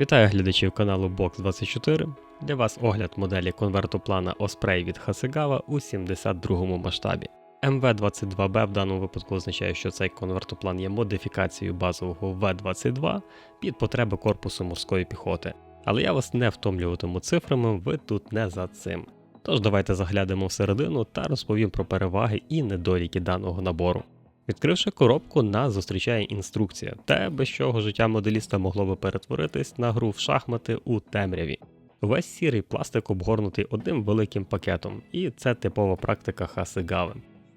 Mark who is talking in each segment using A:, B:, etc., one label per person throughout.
A: Вітаю глядачів каналу Box24. Для вас огляд моделі конвертоплана Osprey від Hasegawa у 72 масштабі. МВ-22Б в даному випадку означає, що цей конвертоплан є модифікацією базового В-22 під потреби корпусу морської піхоти. Але я вас не втомлюватиму цифрами, ви тут не за цим. Тож давайте заглянемо всередину та розповім про переваги і недоліки даного набору. Відкривши коробку, нас зустрічає інструкція, те, без чого життя моделіста могло би перетворитись на гру в шахмати у темряві. Весь сірий пластик обгорнутий одним великим пакетом, і це типова практика Хасигави.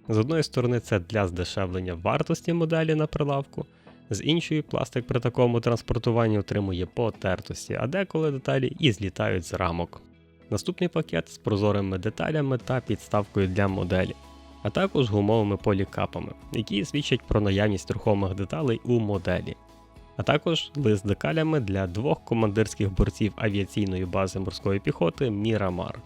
A: З одної сторони, це для здешевлення вартості моделі на прилавку, з іншої, пластик при такому транспортуванні отримує потертості, а деколи деталі і злітають з рамок. Наступний пакет з прозорими деталями та підставкою для моделі а також гумовими полікапами, які свідчать про наявність рухомих деталей у моделі, а також лист декалями для двох командирських борців авіаційної бази морської піхоти Мірамар.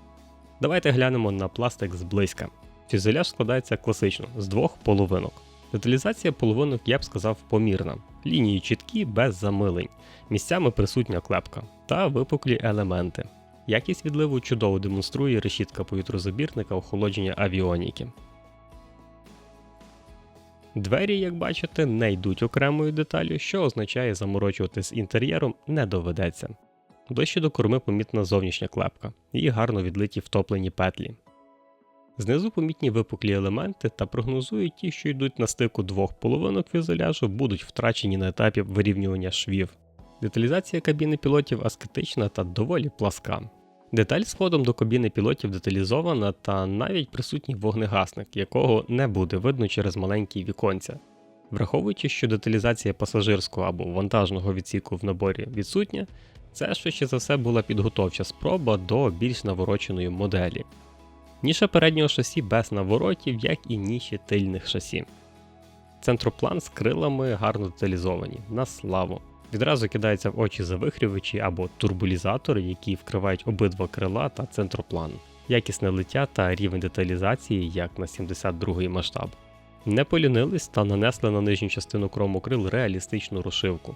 A: Давайте глянемо на пластик зблизька. Фюзеляж складається класично з двох половинок. Деталізація половинок, я б сказав, помірна. Лінії чіткі, без замилень, місцями присутня клепка та випуклі елементи. Якість відливу чудово демонструє решітка повітрозабірника охолодження авіоніки. Двері, як бачите, не йдуть окремою деталю, що означає заморочувати з інтер'єром не доведеться. Ближче до корми помітна зовнішня клепка, і гарно відлиті втоплені петлі. Знизу помітні випуклі елементи та прогнозують ті, що йдуть на стику двох половинок фюзеляжу, будуть втрачені на етапі вирівнювання швів. Деталізація кабіни пілотів аскетична та доволі пласка. Деталь з входом до кабіни пілотів деталізована та навіть присутній вогнегасник, якого не буде видно через маленькі віконця. Враховуючи, що деталізація пасажирського або вантажного відсіку в наборі відсутня, це швидше за все була підготовча спроба до більш навороченої моделі. Ніша переднього шасі без наворотів, як і ніші тильних шасі. Центроплан з крилами гарно деталізовані, на славу. Відразу кидається в очі завихрювачі або турбулізатори, які вкривають обидва крила та центроплан, якісне лиття та рівень деталізації, як на 72-й масштаб. Не полінились та нанесли на нижню частину крому крил реалістичну розшивку.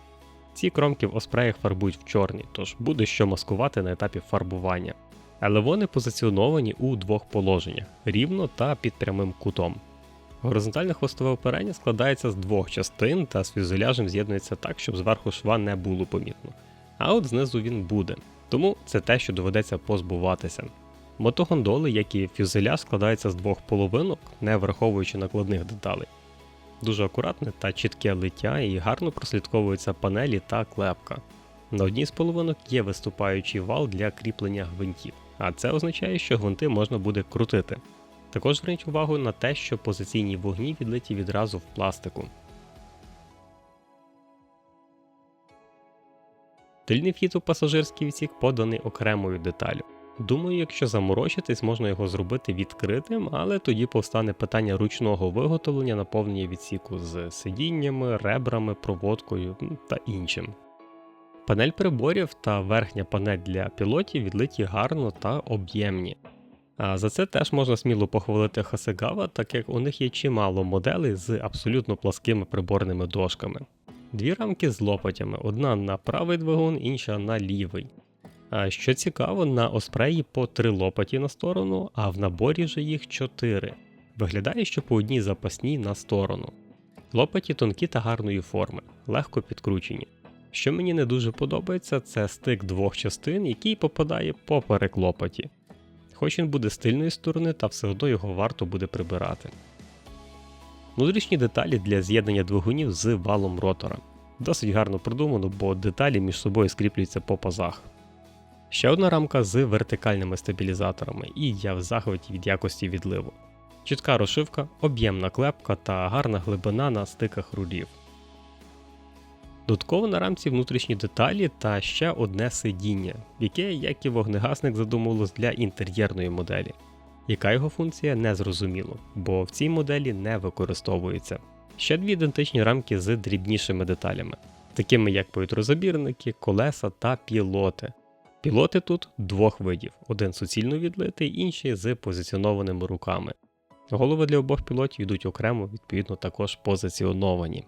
A: Ці кромки в оспреях фарбують в чорні, тож буде що маскувати на етапі фарбування. Але вони позиціоновані у двох положеннях рівно та під прямим кутом. Горизонтальне хвостове оперення складається з двох частин та з фюзеляжем з'єднується так, щоб зверху шва не було помітно. А от знизу він буде, тому це те, що доведеться позбуватися. Мотогондоли, як і фюзеляж, складаються з двох половинок, не враховуючи накладних деталей. Дуже акуратне та чітке лиття і гарно прослідковуються панелі та клепка. На одній з половинок є виступаючий вал для кріплення гвинтів, а це означає, що гвинти можна буде крутити. Також зверніть увагу на те, що позиційні вогні відлиті відразу в пластику. Тильний вхід у пасажирський відсік поданий окремою деталю. Думаю, якщо заморочитись, можна його зробити відкритим, але тоді повстане питання ручного виготовлення наповнення відсіку з сидіннями, ребрами, проводкою та іншим. Панель приборів та верхня панель для пілотів відлиті гарно та об'ємні. За це теж можна сміло похвалити Хасегава, так як у них є чимало моделей з абсолютно пласкими приборними дошками. Дві рамки з лопатями, одна на правий двигун, інша на лівий. Що цікаво, на оспреї по три лопаті на сторону, а в наборі же їх чотири. Виглядає, що по одній запасній на сторону. Лопаті тонкі та гарної форми, легко підкручені. Що мені не дуже подобається, це стик двох частин, який попадає поперек лопаті хоч він буде з тильної сторони, та все одно його варто буде прибирати. Внутрішні деталі для з'єднання двигунів з валом ротора. Досить гарно продумано, бо деталі між собою скріплюються по пазах. Ще одна рамка з вертикальними стабілізаторами, і я в захваті від якості відливу. Чітка розшивка, об'ємна клепка та гарна глибина на стиках рулів. Додатково на рамці внутрішні деталі та ще одне сидіння, яке, як і вогнегасник, задумувалось для інтер'єрної моделі. Яка його функція не зрозуміло, бо в цій моделі не використовується. Ще дві ідентичні рамки з дрібнішими деталями, такими як повітрозабірники, колеса та пілоти. Пілоти тут двох видів: один суцільно відлитий, інший з позиціонованими руками. Голови для обох пілотів йдуть окремо, відповідно також позиціоновані.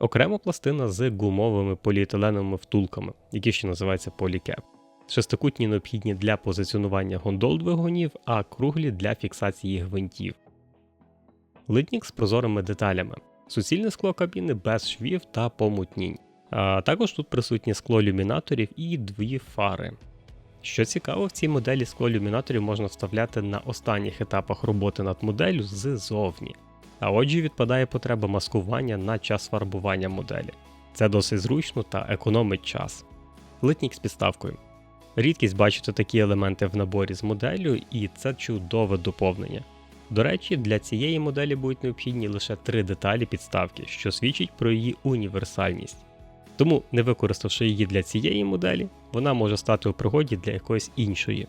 A: Окрема пластина з гумовими поліетиленовими втулками, які ще називаються полікеп. Шестикутні необхідні для позиціонування гондол двигунів, а круглі для фіксації гвинтів. Литнік з прозорими деталями, суцільне скло кабіни без швів та помутнінь. А також тут присутнє скло люмінаторів і дві фари. Що цікаво, в цій моделі скло люмінаторів можна вставляти на останніх етапах роботи над моделлю ззовні. А отже, відпадає потреба маскування на час фарбування моделі. Це досить зручно та економить час. Литнік з підставкою. Рідкість бачити такі елементи в наборі з моделлю, і це чудове доповнення. До речі, для цієї моделі будуть необхідні лише три деталі підставки, що свідчить про її універсальність. Тому, не використавши її для цієї моделі, вона може стати у пригоді для якоїсь іншої.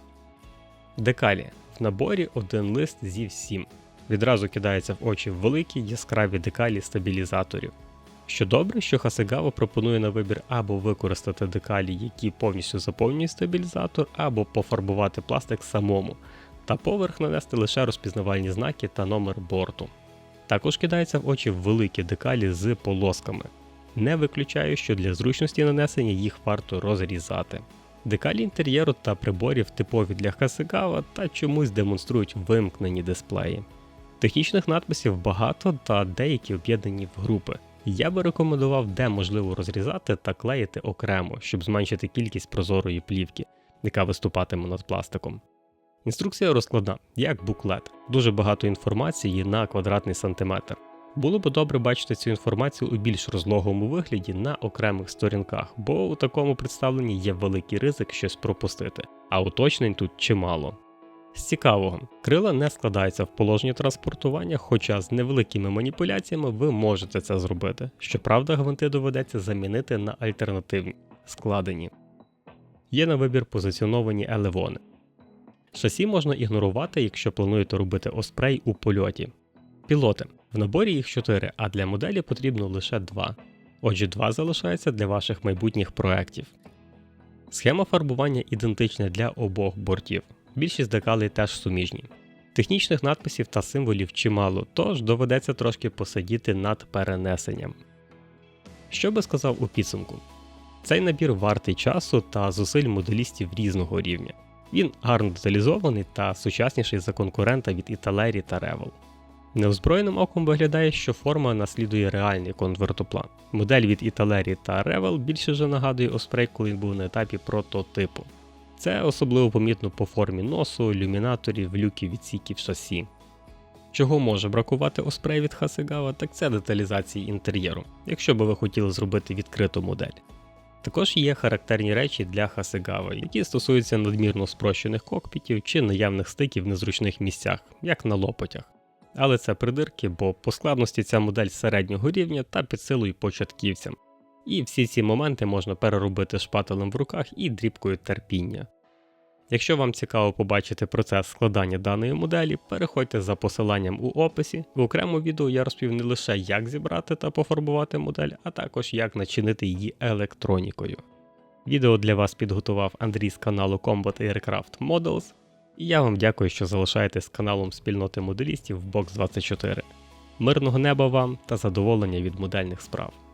A: Декалі в наборі один лист зі всім. Відразу кидається в очі великі яскраві декалі стабілізаторів. Що добре, що Хасегава пропонує на вибір або використати декалі, які повністю заповнюють стабілізатор, або пофарбувати пластик самому, та поверх нанести лише розпізнавальні знаки та номер борту. Також кидається в очі великі декалі з полосками. Не виключаю, що для зручності нанесення їх варто розрізати. Декалі інтер'єру та приборів типові для Хасегава та чомусь демонструють вимкнені дисплеї. Технічних надписів багато та деякі об'єднані в групи. Я би рекомендував, де можливо розрізати та клеїти окремо, щоб зменшити кількість прозорої плівки, яка виступатиме над пластиком. Інструкція розкладна, як буклет, дуже багато інформації на квадратний сантиметр. Було б добре бачити цю інформацію у більш розлогому вигляді на окремих сторінках, бо у такому представленні є великий ризик щось пропустити, а уточнень тут чимало. З цікавого, крила не складаються в положенні транспортування, хоча з невеликими маніпуляціями ви можете це зробити. Щоправда, гвинти доведеться замінити на альтернативні, складені. Є на вибір позиціоновані елевони. Шасі можна ігнорувати, якщо плануєте робити оспрей у польоті. Пілоти. В наборі їх 4, а для моделі потрібно лише 2. Отже, 2 залишаються для ваших майбутніх проєктів. Схема фарбування ідентична для обох бортів. Більшість декалей теж суміжні. Технічних надписів та символів чимало, тож доведеться трошки посидіти над перенесенням. Що би сказав у підсумку? Цей набір вартий часу та зусиль моделістів різного рівня. Він гарно деталізований та сучасніший за конкурента від Італері та Revel. Неозброєним оком виглядає, що форма наслідує реальний конвертоплан. Модель від Італері та Revel більше вже нагадує Osprey, коли він був на етапі прототипу. Це особливо помітно по формі носу, ілюмінаторів, люків відсіків шасі. Чого може бракувати Osprey від Hasegawa, так це деталізації інтер'єру, якщо би ви хотіли зробити відкриту модель. Також є характерні речі для Hasegawa, які стосуються надмірно спрощених кокпітів чи наявних стиків в незручних місцях, як на лопотях. Але це придирки, бо по складності ця модель середнього рівня та під силою початківцям. І всі ці моменти можна переробити шпателем в руках і дрібкою терпіння. Якщо вам цікаво побачити процес складання даної моделі, переходьте за посиланням у описі. В окремому відео я розповів не лише як зібрати та пофарбувати модель, а також як начинити її електронікою. Відео для вас підготував Андрій з каналу Combat Aircraft Models, і я вам дякую, що залишаєтесь каналом спільноти моделістів Box24. Мирного неба вам та задоволення від модельних справ.